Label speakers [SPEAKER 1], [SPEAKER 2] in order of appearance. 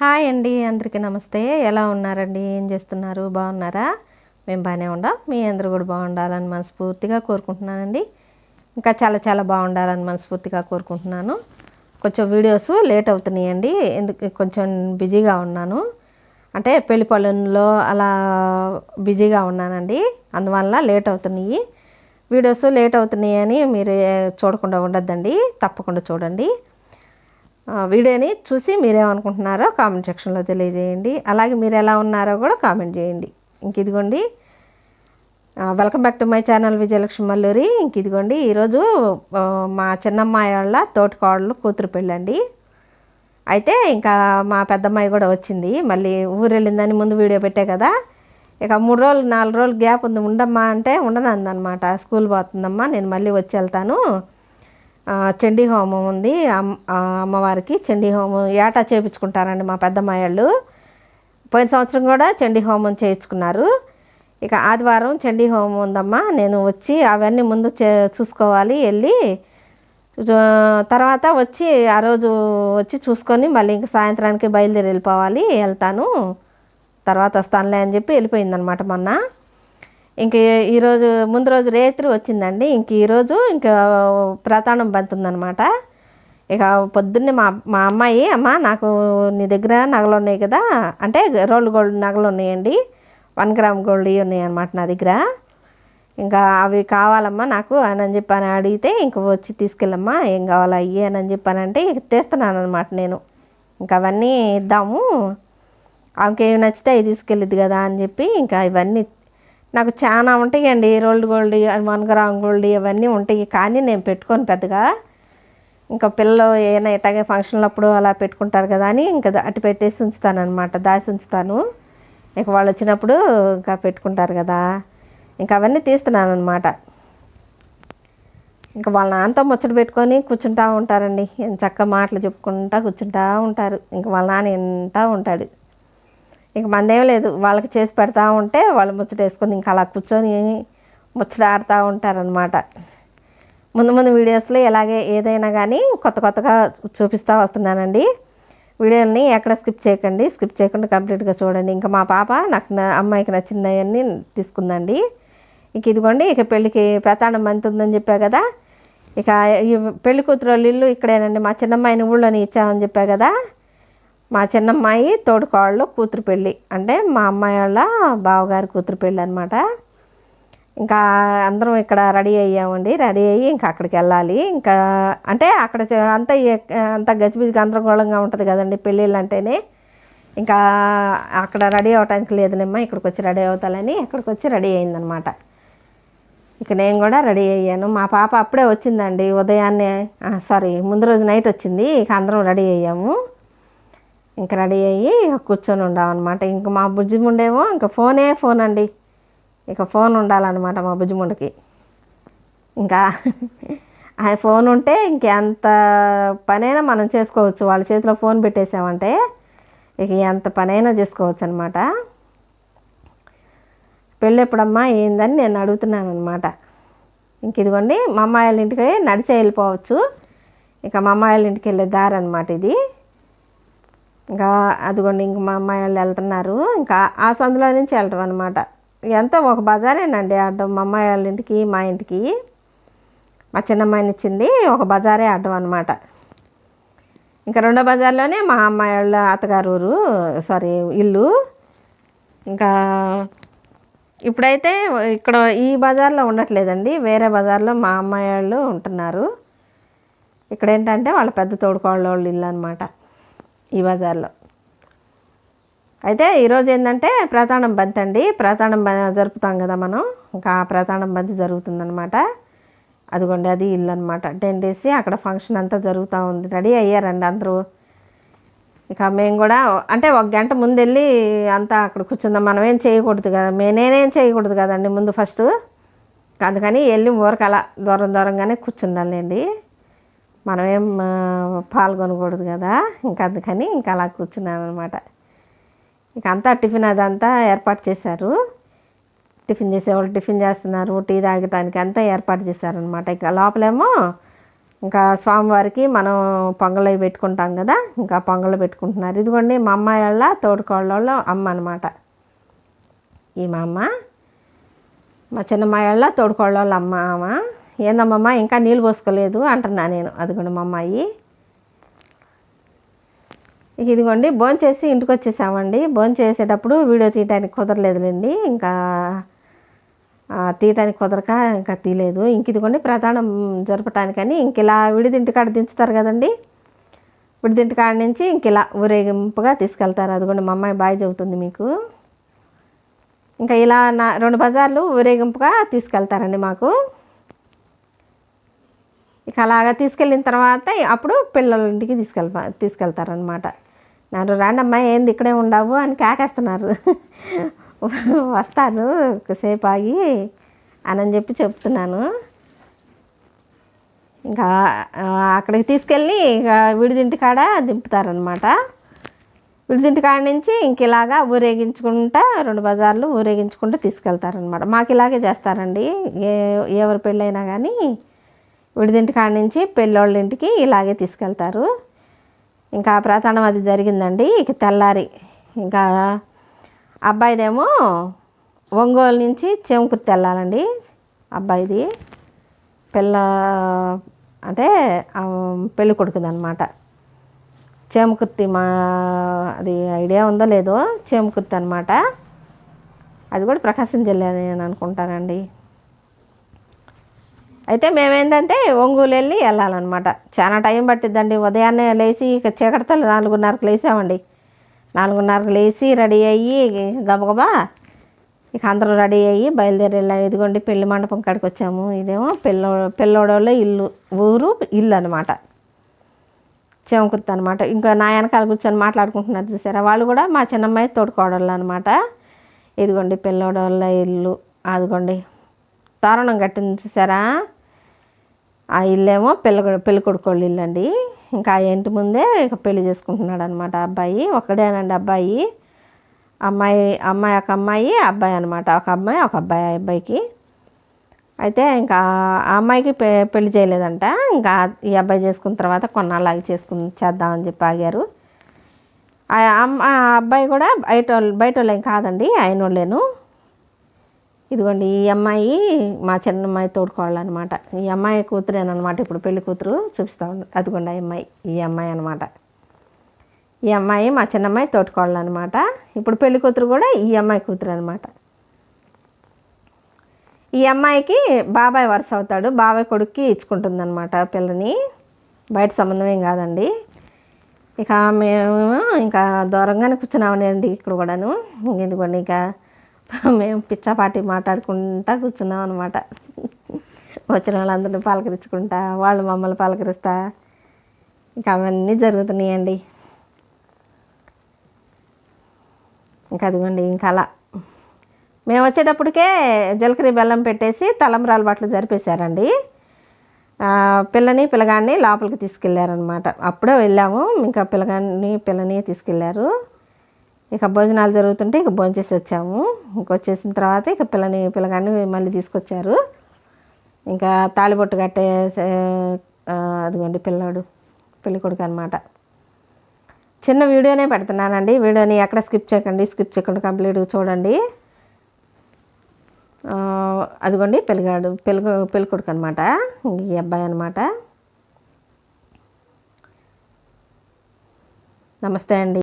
[SPEAKER 1] Hi అండి అందరికీ నమస్తే. ఎలా ఉన్నారండి? ఏం చేస్తున్నారు? బాగున్నారా? మేము బాగానే ఉండం. మీ అందరూ కూడా బాగుండాలని మనస్ఫూర్తిగా కోరుకుంటున్నానండి. ఇంకా చాలా చాలా బాగుండాలని మనస్ఫూర్తిగా కోరుకుంటున్నాను. కొంచెం వీడియోస్ లేట్ అవుతున్నాయండి. ఎందుకు కొంచెం బిజీగా ఉన్నాను. అంటే పెళ్ళి పనుల్లో అలా బిజీగా ఉన్నానండి. అందువల్ల లేట్ అవుతున్నాయి. వీడియోస్ లేట్ అవుతున్నాయి అని మీరు చూడకుండా ఉండద్దండి. తప్పకుండా చూడండి. వీడియోని చూసి మీరేమనుకుంటున్నారో కామెంట్ సెక్షన్లో తెలియజేయండి. అలాగే మీరు ఎలా ఉన్నారో కూడా కామెంట్ చేయండి. ఇంక ఇదిగోండి. Welcome back to my channel Vijayalakshmi Malluri. ఇంక ఇదిగోండి ఈరోజు మా చిన్నమ్మాయి వాళ్ళ తోటికోడలు కూతురు పెళ్ళండి. అయితే ఇంకా మా పెద్దమ్మాయి కూడా వచ్చింది. మళ్ళీ ఊరు వెళ్ళిందని ముందు వీడియో పెట్టే కదా. ఇక మూడు రోజులు నాలుగు రోజులు గ్యాప్ ఉంది. ఉండమ్మా అంటే ఉండనందనమాట. స్కూల్ పోతుందమ్మా నేను మళ్ళీ వచ్చి వెళ్తాను. చండీ హోమం ఉంది. అమ్- అమ్మవారికి చండీ హోమం ఏటా చేయించుకుంటారండి మా పెద్దమ్మాయిళ్ళు పోయిన సంవత్సరం కూడా చండీ హోమం చేయించుకున్నారు. ఇక ఆదివారం చండీ హోమం ఉందమ్మా. నేను వచ్చి అవన్నీ ముందు చే చూసుకోవాలి వెళ్ళి తర్వాత వచ్చి ఆ రోజు వచ్చి చూసుకొని మళ్ళీ ఇంక సాయంత్రానికి బయలుదేరి వెళ్ళిపోవాలి వెళ్తాను. తర్వాత వస్తానులే అని చెప్పి వెళ్ళిపోయిందనమాట మొన్న. ఇంక ఈరోజు ముందు రోజు రేత్రి వచ్చిందండి. ఇంక ఈరోజు ఇంకా ప్రతాణం బంతుందనమాట ఇక పొద్దున్నే మా మా అమ్మాయి అమ్మ నాకు నీ దగ్గర నగలు ఉన్నాయి కదా. అంటే రోల్డ్ గోల్డ్ నగలు ఉన్నాయండి. వన్ గ్రామ్ గోల్డ్ ఉన్నాయి అనమాట నా దగ్గర. ఇంకా అవి కావాలమ్మా నాకు అని అని చెప్పి అని అడిగితే ఇంక వచ్చి తీసుకెళ్ళమ్మా. ఏం కావాలా అయ్యి అని అని చెప్పానంటే ఇక తీస్తున్నాను అనమాట నేను. ఇంకా అవన్నీ ఇద్దాము. ఆమెకి ఏమి నచ్చితే అవి తీసుకెళ్ళిద్ది కదా అని చెప్పి ఇంకా ఇవన్నీ నాకు చాలా ఉంటాయండి rolled gold one gram gold ఇవన్నీ ఉంటాయి. కానీ నేను పెట్టుకోను పెద్దగా. ఇంకా పిల్లలు ఏమైనా ఇట్లాగే ఫంక్షన్లు అప్పుడు అలా పెట్టుకుంటారు కదా అని ఇంకా అటు పెట్టేసి ఉంచుతాను అనమాట దాచి ఉంచుతాను. ఇక వాళ్ళు వచ్చినప్పుడు ఇంకా పెట్టుకుంటారు కదా. ఇంకా అవన్నీ తీస్తున్నాను అనమాట ఇంకా వాళ్ళ నాన్నతో ముచ్చట పెట్టుకొని కూర్చుంటా ఉంటారండి. చక్కగా చక్క మాటలు చెప్పుకుంటా కూర్చుంటా ఉంటారు. ఇంకా వాళ్ళ నాన్న వింటా ఉంటాడు. ఇంక మందేం లేదు. వాళ్ళకి చేసి పెడతా ఉంటే వాళ్ళు ముచ్చట వేసుకొని ఇంకా అలా కూర్చొని ముచ్చట ఆడుతూ ఉంటారనమాట ముందు ముందు వీడియోస్లో ఇలాగే ఏదైనా కానీ కొత్త కొత్తగా చూపిస్తూ వస్తున్నానండి. వీడియోని ఎక్కడ స్కిప్ చేయకండి. స్కిప్ చేయకుండా కంప్లీట్గా చూడండి. ఇంకా మా పాప నాకు నా అమ్మాయికి నచ్చినవన్నీ తీసుకుందండి. ఇక ఇదిగోండి ఇక పెళ్ళికి ప్రతాండం మంత్ ఉందని చెప్పా కదా. ఇక ఈ పెళ్ళి కూతురు వాళ్ళ ఇల్లు ఇక్కడేనండి. మా చిన్నమ్మాయిని ఊళ్ళోని ఇచ్చామని చెప్పా కదా. మా చిన్నమ్మాయి తోడుకోళ్ళు కూతురు పెళ్ళి. అంటే మా అమ్మాయి వాళ్ళ బావగారి కూతురు పెళ్ళి అనమాట ఇంకా అందరం ఇక్కడ రెడీ అయ్యామండి. రెడీ అయ్యి ఇంకా అక్కడికి వెళ్ళాలి. ఇంకా అంటే అక్కడ అంత అంతా గజిబిజి గందరగోళంగా ఉంటుంది కదండి పెళ్ళిళ్ళు అంటేనే. ఇంకా అక్కడ రెడీ అవ్వటానికి లేదులేమ్మా ఇక్కడికి వచ్చి రెడీ అవుతాలని ఇక్కడికి వచ్చి రెడీ అయిందనమాట ఇక నేను కూడా రెడీ అయ్యాను. మా పాప అప్పుడే వచ్చిందండి ఉదయాన్నే. సారీ ముందు రోజు నైట్ వచ్చింది. ఇక అందరం రెడీ అయ్యాము. ఇంక రెడీ అయ్యి కూర్చొని ఉండామన్నమాట ఇంక మా బుజ్జిముండేమో ఇంక ఫోనే ఫోన్ అండి. ఇక ఫోన్ ఉండాలన్నమాట మా బుజ్జిముండకి. ఇంకా ఆ ఫోన్ ఉంటే ఇంకెంత పనైనా మనం చేసుకోవచ్చు. వాళ్ళ చేతిలో ఫోన్ పెట్టేసామంటే ఇక ఎంత పనైనా చేసుకోవచ్చు అనమాట పెళ్ళెప్పుడమ్మా? ఏందని నేను అడుగుతున్నాను అనమాట ఇంక ఇదిగోండి మా అమ్మాయి వాళ్ళ ఇంటికి నడిచే వెళ్ళిపోవచ్చు. ఇక మా అమ్మాయి వాళ్ళ ఇంటికి వెళ్ళే దారి అనమాట ఇది. ఇంకా అదిగోండి ఇంక మా అమ్మాయి వాళ్ళు వెళ్తున్నారు. ఇంకా ఆ సందులో నుంచి వెళ్ళటం అనమాట ఎంత ఒక బజారేనండి ఆడడం మా అమ్మాయి వాళ్ళ ఇంటికి మా ఇంటికి మా చిన్నమ్మాయిని ఇచ్చింది ఒక బజారే ఆడటం అనమాట ఇంకా రెండో బజార్లోనే మా అమ్మాయి వాళ్ళ అత్తగారు ఊరు సారీ ఇల్లు. ఇంకా ఇప్పుడైతే ఇక్కడ ఈ బజార్లో ఉండట్లేదండి. వేరే బజార్లో మా అమ్మాయి వాళ్ళు ఉంటున్నారు. ఇక్కడ ఏంటంటే వాళ్ళ పెద్ద తోడుకోళ్ళ వాళ్ళ ఇల్లు అనమాట ఈ బజార్లో. అయితే ఈరోజు ఏంటంటే ప్రతాణం బంతి అండి. ప్రతాణం జరుపుతాం కదా మనం. ఇంకా ఆ ప్రతాణం బంతి జరుగుతుందనమాట అదిగోండి అది ఇల్లు అనమాట టెన్ డేస్ అక్కడ ఫంక్షన్ అంతా జరుగుతూ ఉంది. రెడీ అయ్యారండి అందరూ. ఇక మేము కూడా అంటే ఒక గంట ముందు వెళ్ళి అంతా అక్కడ కూర్చుందాం. మనం ఏం చేయకూడదు కదా. నేనేం చేయకూడదు కదండి ముందు ఫస్ట్. అందుకని వెళ్ళి ఊరికి అలా దూరం దూరంగానే కూర్చుండాలండి మనమేం పాల్గొనకూడదు కదా. ఇంకా అందుకని ఇంకా అలా కూర్చున్నాను అనమాట ఇక అంతా టిఫిన్ అదంతా ఏర్పాటు చేశారు. టిఫిన్ చేసేవాళ్ళు టిఫిన్ చేస్తున్నారు. టీ తాగటానికి అంతా ఏర్పాటు చేశారనమాట ఇక లోపలేమో ఇంకా స్వామివారికి మనం పొంగల్ పెట్టుకుంటాం కదా. ఇంకా పొంగలి పెట్టుకుంటున్నారు. ఇదిగోండి మా అమ్మాయి వాళ్ళ తోడుకోళ్ళ అమ్మ అనమాట ఈ మా అమ్మ. మా చిన్నమ్మాయి వాళ్ళ తోడుకోళ్ళ వాళ్ళ అమ్మ ఆమె. ఏందమ్మమ్మ ఇంకా నీళ్ళు పోసుకోలేదు అంటున్నా నేను. అదిగోండి మా అమ్మాయి. ఇదిగోండి భోంచేసి ఇంటికి వచ్చేసామండి. భోంచేసేటప్పుడు వీడియో తీయడానికి కుదరలేదులేండి. ఇంకా తీయటానికి కుదరక ఇంకా తీయలేదు. ఇంక ఇదిగోండి ప్రధానం జరపటానికని ఇంక ఇలా విడిదింటి కాడ దించుతారు కదండి. విడిదింటి కాడ నుంచి ఇంక ఇలా ఊరేగింపుగా తీసుకెళ్తారు. అదిగోండి మా అమ్మాయి బాగా చెబుతుంది మీకు. ఇంకా ఇలా నా రెండు బజార్లు ఊరేగింపుగా తీసుకెళ్తారండి మాకు. ఇక అలాగా తీసుకెళ్ళిన తర్వాత అప్పుడు పిల్లల ఇంటికి తీసుకెళ్ళ తీసుకెళ్తారనమాట నన్ను రాండమ్మా ఏంది ఇక్కడే ఉండవు అని కాకేస్తున్నారు. వస్తాను ఒకసేపు ఆగి అని చెప్పి చెప్తున్నాను. ఇంకా అక్కడికి తీసుకెళ్ళి ఇక విడిదింటి కాడ దింపుతారనమాట విడిదింటి కాడ నుంచి ఇంక ఇలాగా ఊరేగించుకుంటా రెండు బజార్లు ఊరేగించుకుంటూ తీసుకెళ్తారనమాట మాకు ఇలాగే చేస్తారండి. ఏ ఎవరి పెళ్ళైనా కానీ విడిదింటి కాడ నుంచి పెళ్ళోళ్ళ ఇంటికి ఇలాగే తీసుకెళ్తారు. ఇంకా ప్రధానం అది జరిగిందండి. ఇక తెల్లారి ఇంకా అబ్బాయిదేమో ఒంగోలు నుంచి చెంకుర్తి వెళ్ళాలండి అబ్బాయిది. పిల్ల అంటే పెళ్ళి కొడుకుదనమాట చేమకుర్తి మా అది ఐడియా ఉందో లేదో చేమకుర్తి అనమాట అది కూడా ప్రకాశం జిల్లా అని అనుకుంటానండి. అయితే మేమేంటంటే ఒంగోలు వెళ్ళి వెళ్ళాలన్నమాట. చాలా టైం పట్టిద్దండి. ఉదయాన్నే లేచి ఇక చీకటితలు నాలుగున్నరకు లేసామండి నాలుగున్నరకు లేచి రెడీ అయ్యి గబగబా ఇక అందరూ రెడీ అయ్యి బయలుదేరి వెళ్ళాము ఇదిగోండి పెళ్ళి మండపం కాడికి వచ్చాము. ఇదేమో పిల్లో పిల్లోడోళ్ళ ఇల్లు. ఊరు ఇల్లు అనమాట చెమకుర్తి అనమాట ఇంకా నా వెనకాల కూర్చొని మాట్లాడుకుంటున్నారు చూసారా? వాళ్ళు కూడా మా చిన్నమ్మాయి తోడుకోవడాలు అనమాట ఇదిగోండి పిల్లోడోళ్ళ ఇల్లు. అదిగోండి. తోరణం కట్టింది చూసారా? ఆ ఇల్లేమో పెళ్ళి పెళ్ళి కొడుకోళ్ళ ఇల్లు అండి ఇంకా ఆ ఇంటి ముందే ఇక పెళ్ళి చేసుకుంటున్నాడు అనమాట అబ్బాయి. ఒకడేనండి అబ్బాయి. అమ్మాయి అమ్మాయి ఒక అమ్మాయి అబ్బాయి అనమాట. ఒక అమ్మాయి ఒక అబ్బాయి ఆ అబ్బాయికి. అయితే ఇంకా ఆ అమ్మాయికి పె పెళ్ళి చేయలేదంట. ఇంకా ఈ అబ్బాయి చేసుకున్న తర్వాత కొన్నాళ్ళకి చేసుకుని చేద్దామని చెప్పి ఆగారు. ఆ అమ్మ ఆ అబ్బాయి కూడా బయట వాళ్ళు బయట వాళ్ళు ఏం కాదండి ఆయన వాళ్ళేను ఇదిగోండి ఈ అమ్మాయి మా చిన్న అమ్మాయి తోడుకోవాలి అనమాట ఈ అమ్మాయి కూతురేనమాట ఇప్పుడు పెళ్ళి కూతురు చూపిస్తా ఉంది అదిగోండి ఆ అమ్మాయి ఈ అమ్మాయి అనమాట ఈ అమ్మాయి మా చిన్నమ్మాయి తోడుకోవాలి అనమాట ఇప్పుడు పెళ్ళి కూతురు కూడా ఈ అమ్మాయి కూతురు అనమాట ఈ అమ్మాయికి బాబాయ్ వరుస అవుతాడు. బాబాయ్ కొడుక్కి ఇచ్చుకుంటుంది అనమాట పిల్లని. బయట సంబంధం ఏం కాదండి. ఇక మేము ఇంకా దూరంగానే కూర్చున్నామండి ఇక్కడ కూడాను. ఎందుకండి ఇంకా మేము పిచ్చాపాటి మాట్లాడుకుంటా కూర్చున్నాం అనమాట వచ్చిన వాళ్ళందరినీ పలకరించుకుంటా వాళ్ళు మమ్మల్ని పలకరిస్తా. ఇంకా అవన్నీ జరుగుతున్నాయండి. ఇంకా అదిగోండి ఇంకా అలా. మేము వచ్చేటప్పటికే జలకరి బెల్లం పెట్టేసి తలంబ్రాల బట్టలు జరిపేశారండి. పిల్లని పిల్లగాడిని లోపలికి తీసుకెళ్ళారనమాట అప్పుడే వెళ్ళాము ఇంకా పిల్లగాడిని పిల్లని తీసుకెళ్ళారు ఇక భోజనాలు జరుగుతుంటే ఇక భోంచేసి వచ్చాము. ఇంకొచ్చేసిన తర్వాత ఇక పిల్లని పిల్లగాన్ని మళ్ళీ తీసుకొచ్చారు. ఇంకా తాళిబొట్టు కట్టే అదిగోండి పిల్లాడు పెళ్ళి కొడుకు అనమాట చిన్న వీడియోనే పెడుతున్నానండి. వీడియోని ఎక్కడ స్కిప్ చేయకండి. స్కిప్ చేయకుండా కంప్లీట్గా చూడండి. అదిగోండి పెళ్ళిగాడు పెళ్ళి పెళ్ళి కొడుకు అనమాట ఈ అబ్బాయి అనమాట నమస్తే అండి.